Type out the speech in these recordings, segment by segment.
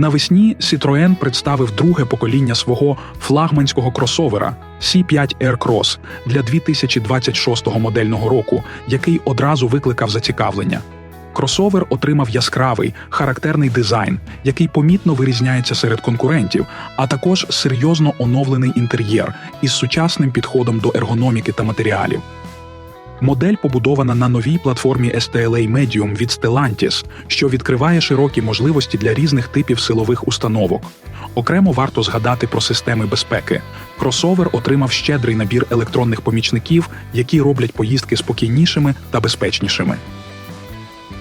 Навесні Citroën представив друге покоління свого флагманського кросовера C5 Aircross для 2026 модельного року, який одразу викликав зацікавлення. Кросовер отримав яскравий, характерний дизайн, який помітно вирізняється серед конкурентів, а також серйозно оновлений інтер'єр із сучасним підходом до ергономіки та матеріалів. Модель побудована на новій платформі STLA Medium від Stellantis, що відкриває широкі можливості для різних типів силових установок. Окремо варто згадати про системи безпеки. Кросовер отримав щедрий набір електронних помічників, які роблять поїздки спокійнішими та безпечнішими.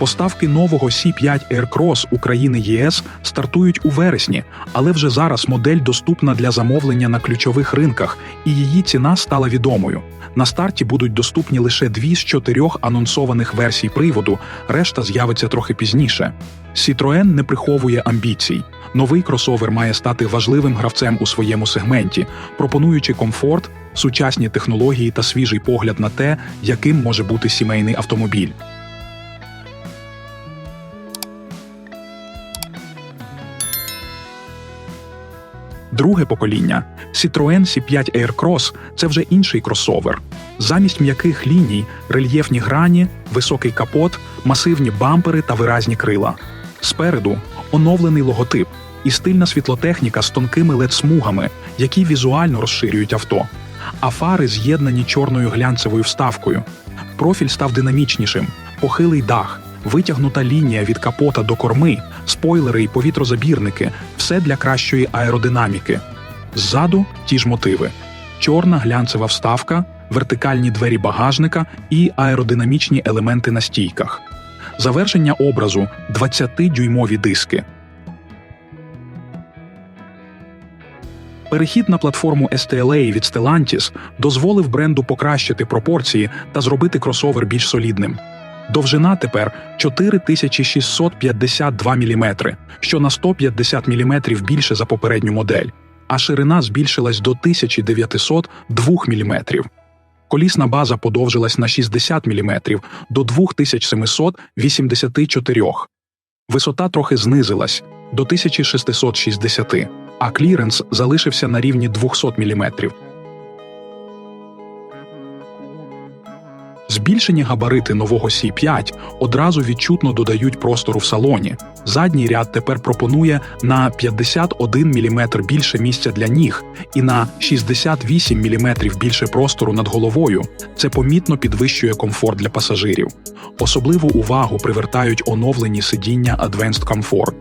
Поставки нового C5 Aircross України ЄС стартують у вересні, але вже зараз модель доступна для замовлення на ключових ринках, і її ціна стала відомою. На старті будуть доступні лише дві з чотирьох анонсованих версій приводу, решта з'явиться трохи пізніше. Citroën не приховує амбіцій. Новий кросовер має стати важливим гравцем у своєму сегменті, пропонуючи комфорт, сучасні технології та свіжий погляд на те, яким може бути сімейний автомобіль. Друге покоління Citroën C5 Aircross – це вже інший кросовер. Замість м'яких ліній, рельєфні грані, високий капот, масивні бампери та виразні крила. Спереду оновлений логотип і стильна світлотехніка з тонкими LED-смугами, які візуально розширюють авто. А фари з'єднані чорною глянцевою вставкою. Профіль став динамічнішим, похилий дах, витягнута лінія від капота до корми, спойлери і повітрозабірники все для кращої аеродинаміки. Ззаду ті ж мотиви: чорна глянцева вставка, вертикальні двері багажника і аеродинамічні елементи на стійках. Завершення образу 20-дюймові диски. Перехід на платформу STLA від Stellantis дозволив бренду покращити пропорції та зробити кросовер більш солідним. Довжина тепер 4652 мм, що на 150 мм більше за попередню модель, а ширина збільшилась до 1902 мм. Колісна база подовжилась на 60 мм до 2784. Висота трохи знизилась до 1660, а кліренс залишився на рівні 200 мм. Збільшені габарити нового C5 одразу відчутно додають простору в салоні. Задній ряд тепер пропонує на 51 мм більше місця для ніг і на 68 мм більше простору над головою. Це помітно підвищує комфорт для пасажирів. Особливу увагу привертають оновлені сидіння Advanced Comfort.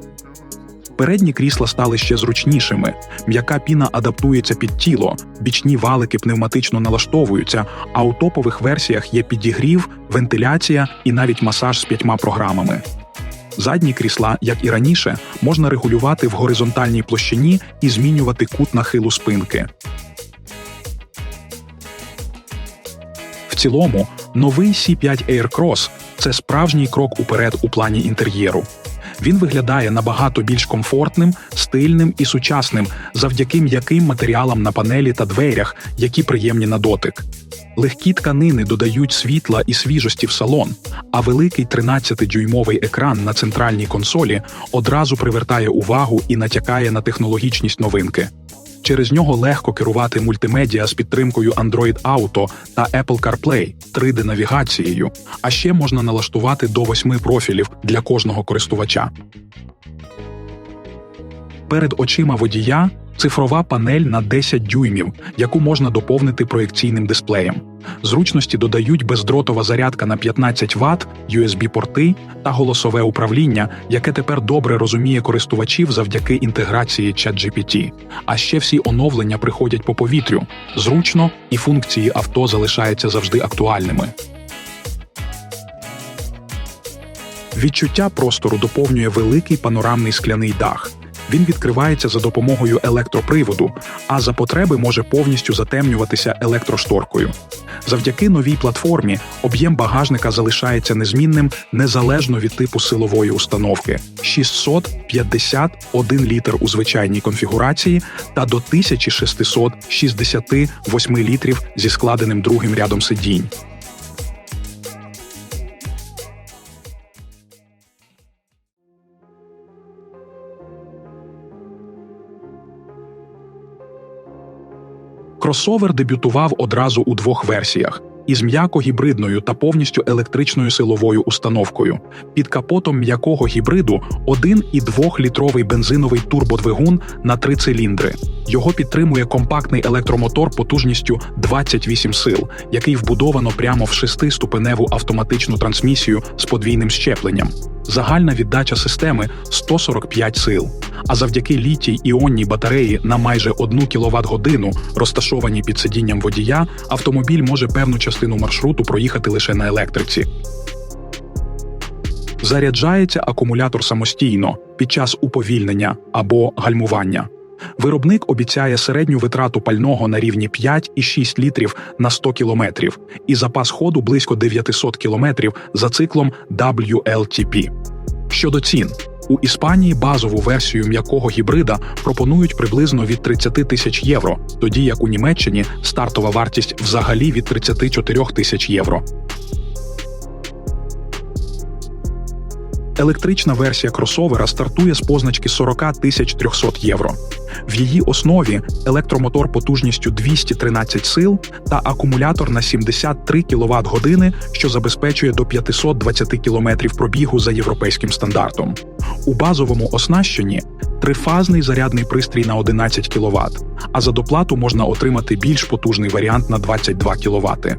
Передні крісла стали ще зручнішими, м'яка піна адаптується під тіло, бічні валики пневматично налаштовуються, а у топових версіях є підігрів, вентиляція і навіть масаж з п'ятьма програмами. Задні крісла, як і раніше, можна регулювати в горизонтальній площині і змінювати кут нахилу спинки. В цілому, новий C5 Aircross – це справжній крок уперед у плані інтер'єру. Він виглядає набагато більш комфортним, стильним і сучасним завдяки м'яким матеріалам на панелі та дверях, які приємні на дотик. Легкі тканини додають світла і свіжості в салон, а великий 13-дюймовий екран на центральній консолі одразу привертає увагу і натякає на технологічність новинки. Через нього легко керувати мультимедіа з підтримкою Android Auto та Apple CarPlay 3D-навігацією, а ще можна налаштувати до восьми профілів для кожного користувача. Перед очима водія цифрова панель на 10 дюймів, яку можна доповнити проєкційним дисплеєм. Зручності додають бездротова зарядка на 15 Вт, USB-порти та голосове управління, яке тепер добре розуміє користувачів завдяки інтеграції ChatGPT. А ще всі оновлення приходять по повітрю. Зручно і функції авто залишаються завжди актуальними. Відчуття простору доповнює великий панорамний скляний дах. Він відкривається за допомогою електроприводу, а за потреби може повністю затемнюватися електрошторкою. Завдяки новій платформі об'єм багажника залишається незмінним незалежно від типу силової установки 651 літр у звичайній конфігурації та до 1668 літрів зі складеним другим рядом сидінь. Кросовер дебютував одразу у двох версіях. Із м'яко-гібридною та повністю електричною силовою установкою. Під капотом м'якого гібриду 1,2-літровий бензиновий турбодвигун на три циліндри. Його підтримує компактний електромотор потужністю 28 сил, який вбудовано прямо в шестиступеневу автоматичну трансмісію з подвійним щепленням. Загальна віддача системи 145 сил. А завдяки літій іонній батареї на майже 1 квт годину, розташованій під сидінням водія, автомобіль може певну частину маршруту проїхати лише на електриці. Заряджається акумулятор самостійно під час уповільнення або гальмування. Виробник обіцяє середню витрату пального на рівні 5,6 літрів на 100 кілометрів і запас ходу близько 900 кілометрів за циклом WLTP. Щодо цін, у Іспанії базову версію м'якого гібрида пропонують приблизно від 30 тисяч євро, тоді як у Німеччині стартова вартість взагалі від 34 тисяч євро. Електрична версія кросовера стартує з позначки 40 тисяч 300 євро. В її основі електромотор потужністю 213 сил та акумулятор на 73 кВт години, що забезпечує до 520 км пробігу за європейським стандартом. У базовому оснащенні трифазний зарядний пристрій на 11 кВт, а за доплату можна отримати більш потужний варіант на 22 кВт.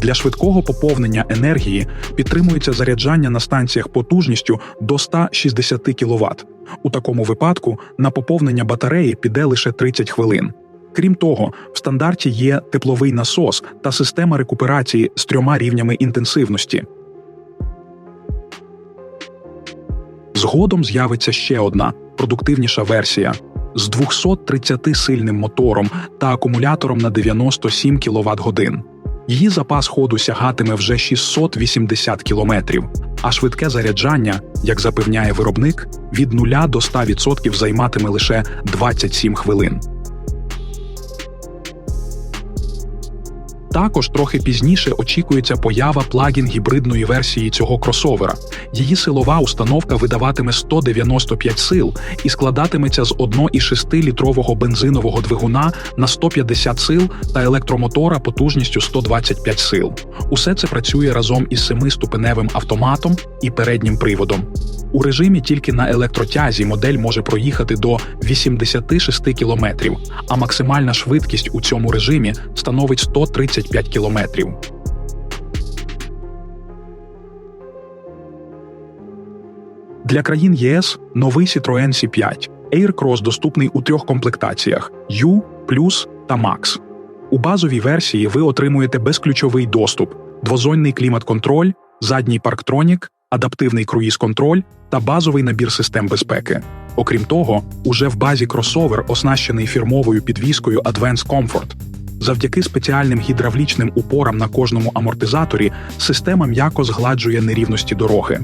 Для швидкого поповнення енергії підтримується заряджання на станціях потужністю до 160 кВт. У такому випадку на поповнення батареї піде лише 30 хвилин. Крім того, в стандарті є тепловий насос та система рекуперації з трьома рівнями інтенсивності. Згодом з'явиться ще одна продуктивніша версія з 230 сильним мотором та акумулятором на 97 кВт годин. Її запас ходу сягатиме вже 680 кілометрів, а швидке заряджання, як запевняє виробник, від 0 до 100% займатиме лише 27 хвилин. Також трохи пізніше очікується поява плагін гібридної версії цього кросовера. Її силова установка видаватиме 195 сил і складатиметься з 1,6-літрового бензинового двигуна на 150 сил та електромотора потужністю 125 сил. Усе це працює разом із семиступеневим автоматом і переднім приводом. У режимі тільки на електротязі модель може проїхати до 86 км, а максимальна швидкість у цьому режимі становить 135 км. Для країн ЄС новий Citroën C5 Aircross доступний у трьох комплектаціях U, Plus та Max. У базовій версії ви отримуєте безключовий доступ, двозонний клімат-контроль, задній парктронік, адаптивний круїз-контроль та базовий набір систем безпеки. Окрім того, уже в базі кросовер оснащений фірмовою підвіскою Advanced Comfort. Завдяки спеціальним гідравлічним упорам на кожному амортизаторі система м'яко згладжує нерівності дороги.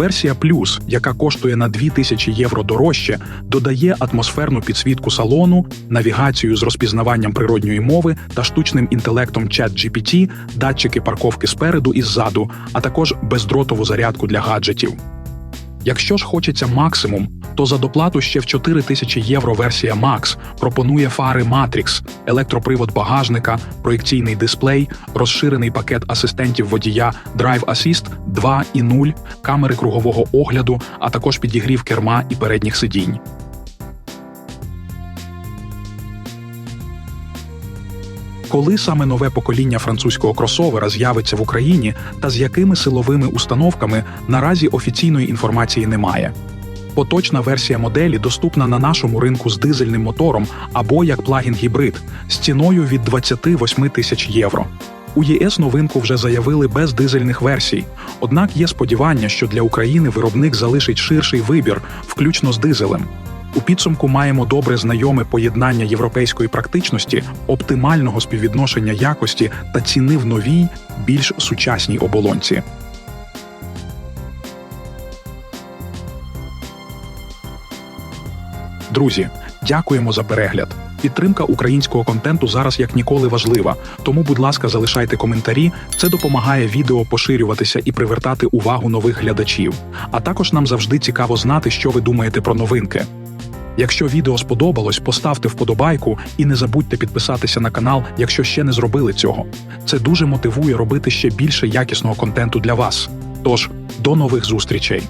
Версія Плюс, яка коштує на 2000 євро дорожче, додає атмосферну підсвітку салону, навігацію з розпізнаванням природньої мови та штучним інтелектом ChatGPT, датчики парковки спереду і ззаду, а також бездротову зарядку для гаджетів. Якщо ж хочеться максимум, то за доплату ще в 4000 євро версія Max пропонує фари Matrix, електропривод багажника, проєкційний дисплей, розширений пакет асистентів водія Drive Assist 2 і 0, камери кругового огляду, а також підігрів керма і передніх сидінь. Коли саме нове покоління французького кросовера з'явиться в Україні та з якими силовими установками наразі офіційної інформації немає. Поточна версія моделі доступна на нашому ринку з дизельним мотором або як плагін гібрид з ціною від 28 тисяч євро. У ЄС новинку вже заявили без дизельних версій. Однак є сподівання, що для України виробник залишить ширший вибір, включно з дизелем. У підсумку маємо добре знайоме поєднання європейської практичності, оптимального співвідношення якості та ціни в новій, більш сучасній оболонці. Друзі, дякуємо за перегляд. Підтримка українського контенту зараз як ніколи важлива. Тому, будь ласка, залишайте коментарі. Це допомагає відео поширюватися і привертати увагу нових глядачів. А також нам завжди цікаво знати, що ви думаєте про новинки. Якщо відео сподобалось, поставте вподобайку і не забудьте підписатися на канал, якщо ще не зробили цього. Це дуже мотивує робити ще більше якісного контенту для вас. Тож, до нових зустрічей!